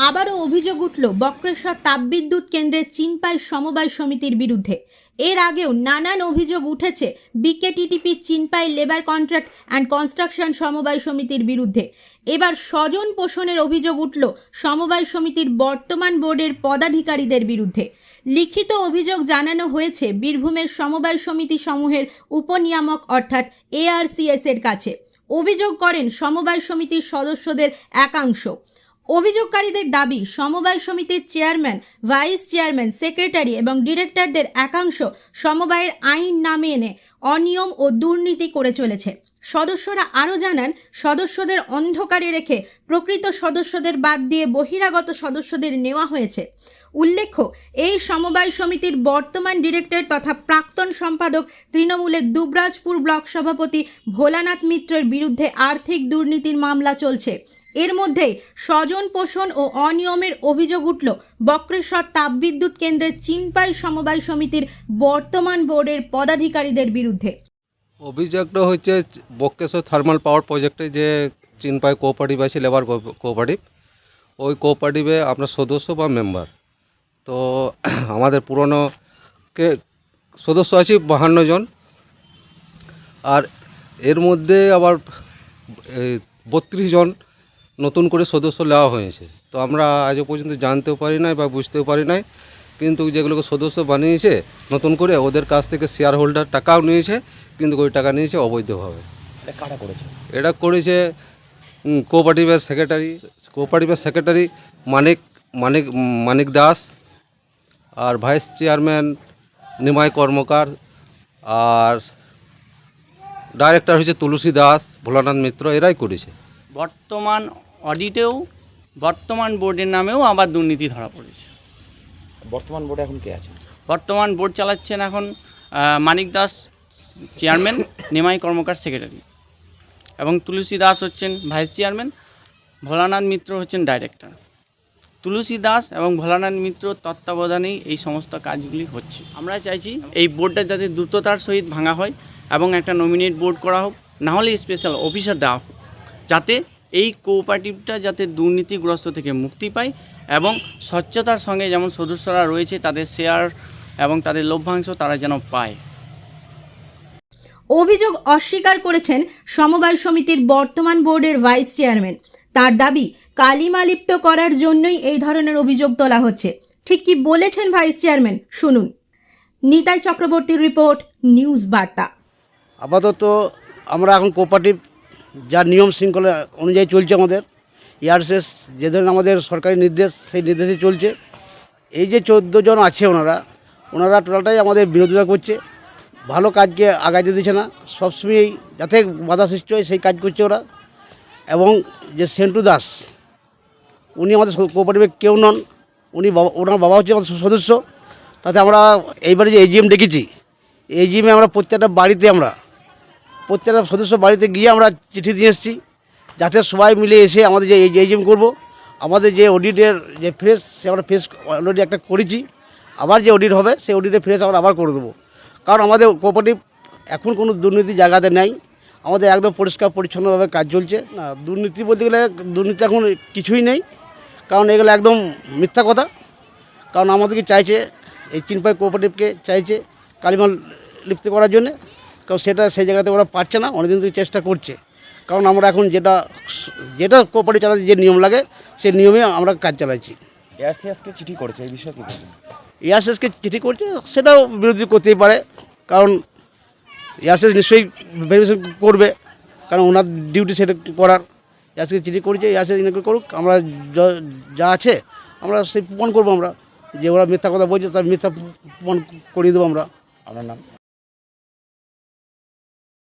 আবারও অভিযোগ উঠল বক্রেশ্বর তাপবিদ্যুৎ কেন্দ্রের চিনপাই সমবায় সমিতির বিরুদ্ধে। এর আগেও নানান অভিযোগ উঠেছে BKTTP Chinpai labour contract and construction সমবায় সমিতির বিরুদ্ধে। এবার স্বজন পোষণের অভিযোগ উঠল সমবায় সমিতির বর্তমান বোর্ডের পদাধিকারীদের বিরুদ্ধে। লিখিত অভিযোগ জানানো হয়েছে বীরভূমের সমবায় সমিতি সমূহের উপনিয়ামক অর্থাৎ এআরসিএস এর কাছে। অভিযোগ করেন সমবায় সমিতির সদস্যদের একাংশ। অভিযোগকারীদের দাবি, সমবায় সমিতির চেয়ারম্যান, ভাইস চেয়ারম্যান, সেক্রেটারি এবং ডিরেক্টরদের একাংশ সমবায়ের আইন নামে এনে অনিয়ম ও দুর্নীতি করে চলেছে। সদস্যরা আরও জানান, সদস্যদের অন্ধকারে রেখে প্রকৃত সদস্যদের বাদ দিয়ে বহিরাগত সদস্যদের নেওয়া হয়েছে। উল্লেখ্য, এই সমবায় সমিতির বর্তমান ডিরেক্টর তথা প্রাক্তন সম্পাদক তৃণমূলের দুবরাজপুর ব্লক সভাপতি ভোলানাথ মিত্রের বিরুদ্ধে আর্থিক দুর্নীতির মামলা চলছে। এর মধ্যেই স্বজন পোষণ ও অনিয়মের অভিযোগ উঠল বক্রেশ্বর তাপবিদ্যুৎ কেন্দ্রের চিনপাই সমবায় সমিতির বর্তমান বোর্ডের পদাধিকারীদের বিরুদ্ধে। অভিযোগটা হচ্ছে বক্রেশ্বর থার্মাল পাওয়ার প্রজেক্টে যে চিনপাই কোঅপারেটিভ আছে, লেবার কোঅপারেটিভ, ওই কোঅপারেটিভে আমরা সদস্য বা মেম্বার। তো আমাদের পুরনো কে, সদস্য আছি বাহান্ন জন। আর এর মধ্যে আবার বত্রিশ জন নতুন করে সদস্য নেওয়া হয়েছে। তো আমরা আজও পর্যন্ত জানতেও পারি নাই বা বুঝতেও পারি নাই কিন্তু যেগুলোকে সদস্য বানিয়েছে নতুন করে ওদের কাছ থেকে শেয়ার হোল্ডার টাকাও নিয়েছে কিন্তু ওই টাকা নিয়েছে অবৈধভাবে। কারা করেছে? এটা করেছে কোঅপারেটিভের সেক্রেটারি কোঅপারেটিভের সেক্রেটারি মানিক মানিক মানিক দাস আর ভাইস চেয়ারম্যান নিমাই কর্মকার আর ডাইরেক্টর হচ্ছে তুলসী দাস ভোলানাথ মিত্র এরাই করেছে। বর্তমান অডিটেও বর্তমান বোর্ডের নামেও আবার দুর্নীতি ধরা পড়েছে। বর্তমান বোর্ডে এখন কে আছে? বর্তমান বোর্ড চালাচ্ছেন এখন মানিক দাস চেয়ারম্যান নিমাই কর্মকার সেক্রেটারি এবং তুলসী দাস হচ্ছেন ভাইস চেয়ারম্যান ভোলানাথ মিত্র হচ্ছেন ডাইরেক্টর। তুলসী দাস এবং ভোলানাথ মিত্র তত্ত্বাবধানেই এই সমস্ত কাজগুলি হচ্ছে। আমরা চাইছি এই বোর্ডটা যাতে দ্রুততার সহিত ভাঙা হয় এবং একটা নমিনেট বোর্ড করা হোক নাহলে স্পেশাল অফিসার দেওয়া হোক যাতে এই কোঅপারেটিভটা যাতে দুর্নীতিগ্রস্ত থেকে মুক্তি পায় এবং স্বচ্ছতার সঙ্গে যেমন সদস্যরা রয়েছে তাদের শেয়ার এবং তাদের লভ্যাংশ তারা যেন পায়। অভিযোগ অস্বীকার করেছেন সমবায় সমিতির বর্তমান বোর্ডের ভাইস চেয়ারম্যান। তার দাবি কালিমালিপ্ত করার জন্যই এই ধরনের অভিযোগ তোলা হচ্ছে। ঠিক কি বলেছেন ভাইস চেয়ারম্যান? শুনুন। নিতাই চক্রবর্তীর রিপোর্ট নিউজ বার্তা। আপাতত আমরা এখন কোপারেটিভ যা নিয়ম শৃঙ্খলা অনুযায়ী চলছে আমাদের। ইয়ারসেস যে ধরনের আমাদের সরকারি নির্দেশ, সেই নির্দেশে চলছে। এই যে চোদ্দ জন আছে ওনারা ওনারা টোটালটাই আমাদের বিরোধিতা করছে। ভালো কাজকে আগাইতে দিচ্ছে না। সবসময়ই যাতে বাধা সৃষ্টি হয়, সেই কাজ করছে ওরা। এবং যে সেন্টু দাস, উনি আমাদের কোঅপারেটিভের কেউ নন। উনি বাবা ওনার বাবা হচ্ছে আমাদের সদস্য। তাতে আমরা এইবারে যে এজিএম ডেকেছি এজিএমে আমরা প্রত্যেকটা বাড়িতে আমরা প্রত্যেকটা সদস্য বাড়িতে গিয়ে আমরা চিঠি দিয়ে এসেছি, যাতে সবাই মিলে এসে আমাদের যে এজিএম করব। আমাদের যে অডিটের যে ফ্রেশ সে আমরা ফ্রেশ অলরেডি একটা করেছি। আবার যে অডিট হবে, সেই অডিটের ফ্রেশ আমরা আবার করে দেবো। কারণ আমাদের কোঅপারেটিভ এখন কোনো দুর্নীতি জায়গাতে নেই। আমাদের একদম পরিষ্কার, পরিচ্ছন্নভাবে কাজ চলছে। না, দুর্নীতি বলতে গেলে দুর্নীতি এখন কিছুই নেই। কারণ এগুলো একদম মিথ্যা কথা। কারণ আমাদেরকে চাইছে, এই চিনপাই কোঅপারেটিভকে চাইছে কালিমাল লিপ্ত করার জন্যে। কারণ সেটা সেই জায়গাতে ওরা পারছে না অনেকদিন থেকে চেষ্টা করছে। কারণ আমরা এখন যেটা যেটা কোঅপারেটিভ চালাতে যে নিয়ম লাগে সেই নিয়মে আমরা কাজ চালাচ্ছি। এআরসিএসকে চিঠি করেছে এই বিষয়ে কি চিঠি করছে সেটাও বিরোধী করতেই পারে কারণ এয়ারসেস নিশ্চয়ই ভেরিফিকেশন করবে কারণ ওনার ডিউটি সেটা করার। এয়ারসেসকে চিঠি করেছে এয়ারসেস ইনকোয়ারি করুক আমরা যা- আছে আমরা সেই প্রমাণ করব আমরা যে ওরা মিথ্যা কথা বলছে তার মিথ্যা প্রমাণ করিয়ে দেবো আমরা। আপনার নাম?